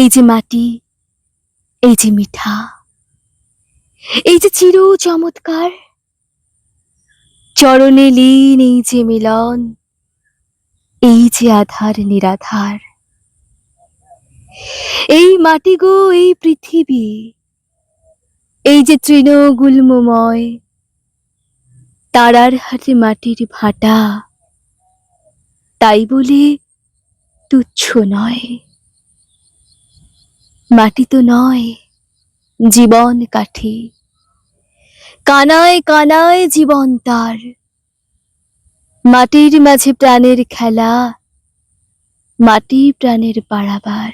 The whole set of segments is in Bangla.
এই যে মাটি, এই যে মিঠা, এই যে চির চমৎকার চরণে লীন এই যে মিলন, এই যে আধার নিরাধার। এই মাটি গো, এই পৃথিবী, এই যে তৃণ গুল্মময় তারার হাতে মাটির ভাটা, তাই বলে তুচ্ছ নয়। মাটি তো নয়, জীবন কাঠি। কানায় কানায় জীবন তার। মাটির মাঝে প্রাণের খেলা, মাটি প্রাণের পাড়াবার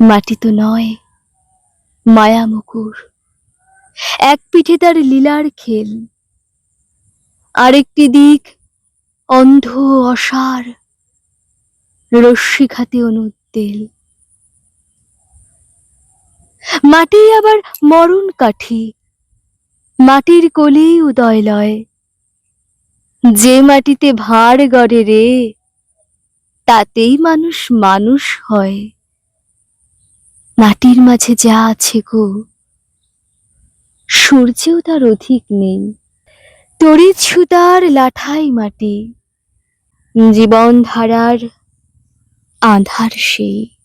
মাটি তো নয়, মায়া মুকুর। এক পিঠে তার লীলার খেল, আরেকটি দিক অন্ধ অসার রশ্মিঘাতে অনুদ্দেল মাটি আবার মরণ কাঠি। মাটির কোলেই উদয় লয়। যে মাটিতে ভাড় গড়ে রে, তাতেই মানুষ মানুষ হয়। মাটির মাঝে যা আছে গো, সূর্যেও তার অধিক নেই। তড়িৎ সুতার লাঠাই মাটি, জীবন ধারার আধার সেই।